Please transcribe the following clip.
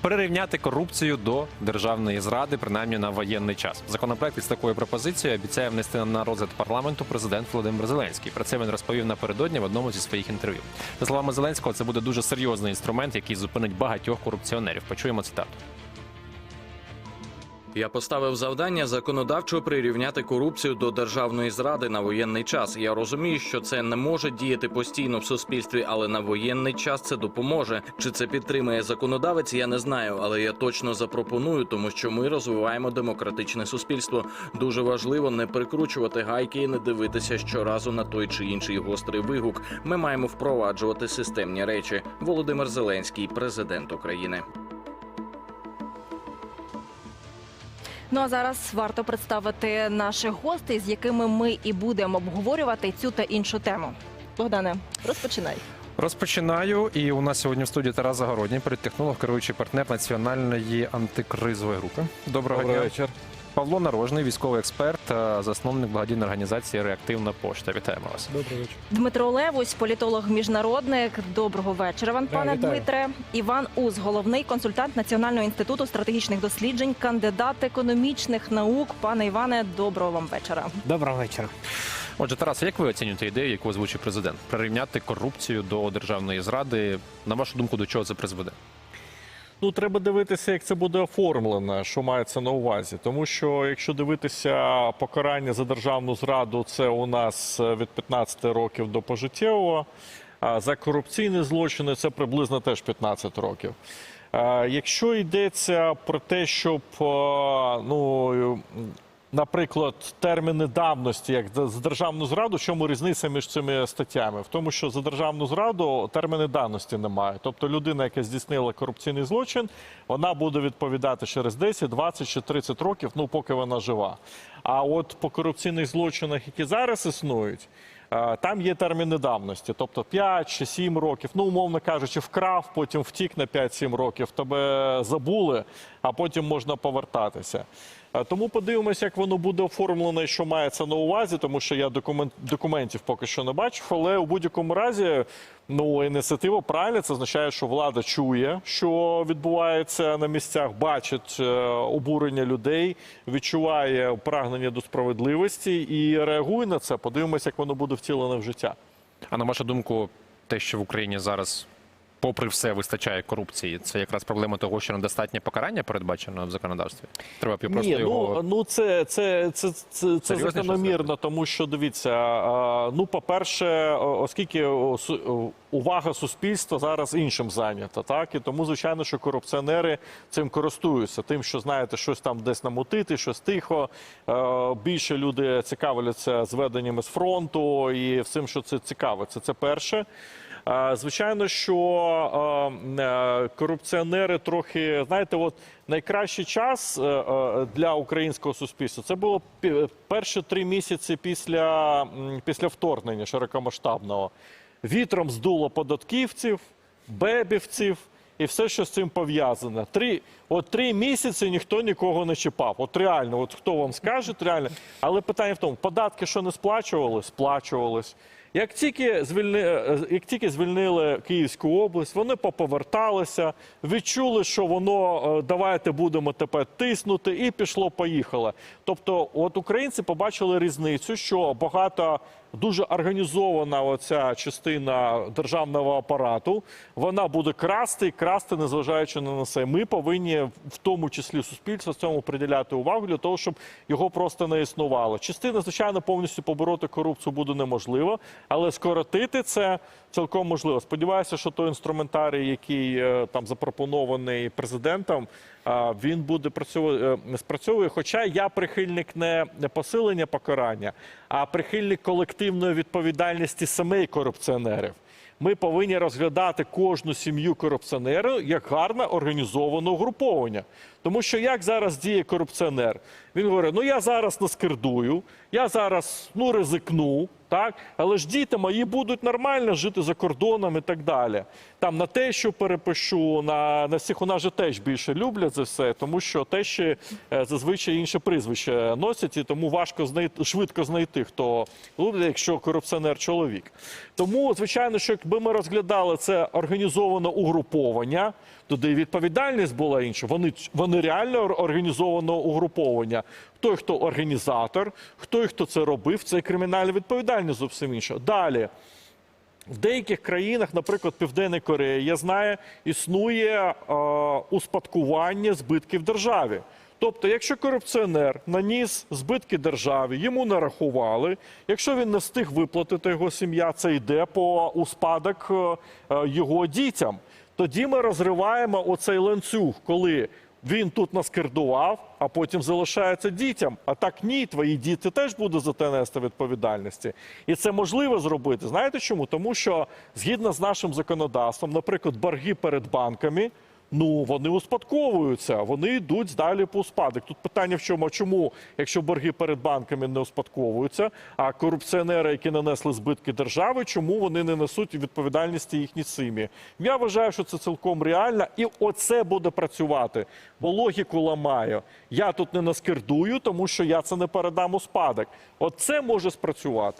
перерівняти корупцію до державної зради, принаймні на воєнний час. Законопроект із такою пропозицією обіцяє внести на розгляд парламенту президент Володимир Зеленський. Про це він розповів напередодні в одному зі своїх інтерв'ю. За словами Зеленського, це буде дуже серйозний інструмент, який зупинить багатьох корупціонерів. Почуємо цитату. Я поставив завдання законодавчо прирівняти корупцію до державної зради на воєнний час. Я розумію, що це не може діяти постійно в суспільстві, але на воєнний час це допоможе. Чи це підтримує законодавець? Я не знаю, але я точно запропоную, тому що ми розвиваємо демократичне суспільство. Дуже важливо не прикручувати гайки і не дивитися щоразу на той чи інший гострий вигук. Ми маємо впроваджувати системні речі. Володимир Зеленський, президент України. Ну а зараз варто представити наших гостей, з якими ми і будемо обговорювати цю та іншу тему. Богдане, розпочинай. Розпочинаю. І у нас сьогодні в студії Тарас Загородній, політтехнолог, керуючий партнер національної антикризової групи. Доброго, Доброго дня. вечір. Павло Нарожний, військовий експерт, засновник благодійної організації Реактивна пошта. Вітаємо вас. Добрий вечір. Дмитро Левусь, політолог, міжнародник. Доброго вечора, вам, пане вітаю. Дмитре. Іван Уз, головний консультант Національного інституту стратегічних досліджень, кандидат економічних наук. Пане Іване, доброго вам вечора. Доброго вечора. Отже, Тарас, як ви оцінюєте ідею, яку озвучив президент? Прирівняти корупцію до державної зради. На вашу думку, до чого це призведе? Ну, треба дивитися, як це буде оформлено, що мається на увазі. Тому що якщо дивитися покарання за державну зраду, це у нас е, від 15 років до пожиттєвого. А за корупційні злочини це приблизно теж 15 років. Е, Якщо йдеться про те, щоб е, ну. Наприклад, терміни давності, як за державну зраду, чому різниця між цими статтями? В тому, що за державну зраду терміни давності немає. Тобто людина, яка здійснила корупційний злочин, вона буде відповідати через 10, 20 чи 30 років, ну поки вона жива. А от по корупційних злочинах, які зараз існують, там є терміни давності, тобто 5 чи 7 років. Ну, умовно кажучи, вкрав, потім втік на 5-7 років, тебе забули, а потім можна повертатися. Тому подивимося, як воно буде оформлено що мається на увазі, тому що я документ, документів поки що не бачив. Але у будь-якому разі ну, ініціатива правильна. Це означає, що влада чує, що відбувається на місцях, бачить е, обурення людей, відчуває прагнення до справедливості і реагує на це. Подивимося, як воно буде втілене в життя. А на вашу думку, те, що в Україні зараз, попри все, вистачає корупції, це якраз проблема того, що недостатнє покарання передбачено в законодавстві? Треба б просто Ні, його. ну, ну це, це, це, це, це закономірно, тому що дивіться, ну, по-перше, оскільки увага суспільства зараз іншим зайнята, так і тому, звичайно, що корупціонери цим користуються, тим, що знаєте, щось там десь намутити, щось тихо. Е, Більше люди цікавляться зведеннями з фронту і всім, що це цікавиться. Це перше. Звичайно, що е, корупціонери трохи, знаєте, от найкращий час е, е, для українського суспільства це було перші три місяці після, після вторгнення широкомасштабного. Вітром здуло податківців, бебівців і все, що з цим пов'язане. Три, от три місяці ніхто нікого не чіпав. От реально, от хто вам скаже, реально. Але питання в тому, податки, що не сплачували, сплачувались. Як тільки, звільни, е, як тільки звільнили Київську область, вони поповерталися, відчули, що воно е, давайте будемо тепер тиснути, і пішло, поїхало. Тобто, от українці побачили різницю, що багато дуже організована оця частина державного апарату. Вона буде красти і красти, незважаючи на це. Ми повинні, в тому числі суспільство, цьому приділяти увагу для того, щоб його просто не існувало. Частина, звичайно, повністю побороти корупцію буде неможливо, але скоротити це цілком можливо. Сподіваюся, що той інструментарій, який е, там запропонований президентом, він буде е, спрацьовує. Хоча я прихильник не посилення покарання, а прихильник колективної відповідальності самих корупціонерів. Ми повинні розглядати кожну сім'ю корупціонеру як гарне організоване угруповання. Тому що як зараз діє корупціонер? Він говорить: ну я зараз наскирдую, я зараз ну ризикну, так, але ж діти мої будуть нормально жити за кордоном і так далі. Там на те, що перепишу, на, на всіх у нас же теж більше люблять за все, тому що те, що зазвичай інше прізвище носять, і тому важко знайти швидко знайти, хто люблять, якщо корупціонер чоловік. Тому, звичайно, що якби ми розглядали це організоване угруповання, туди відповідальність була інша. Вони, вони реально ор- організовано угруповання. Той, хто організатор, той, хто це робив, це кримінальна відповідальність зовсім інша. Далі. В деяких країнах, наприклад, Південної Кореї, я знаю, існує е, успадкування збитків державі. Тобто, якщо корупціонер наніс збитки державі, йому нарахували. Якщо він не встиг виплатити його сім'я, це йде по у спадок е, е, його дітям. Тоді ми розриваємо оцей ланцюг, коли він тут наскердував, а потім залишається дітям. А так ні, твої діти теж будуть за те нести відповідальності. І це можливо зробити. Знаєте чому? Тому що згідно з нашим законодавством, наприклад, борги перед банками. Ну, вони успадковуються, вони йдуть далі по спадок. Тут питання в чому? Чому, якщо борги перед банками не успадковуються, а корупціонери, які нанесли збитки держави, чому вони не несуть відповідальності їхні сім'ї? Я вважаю, що це цілком реально, і оце буде працювати. Бо логіку ламаю. Я тут не наскердую, тому що я це не передам у спадок. Оце може спрацювати.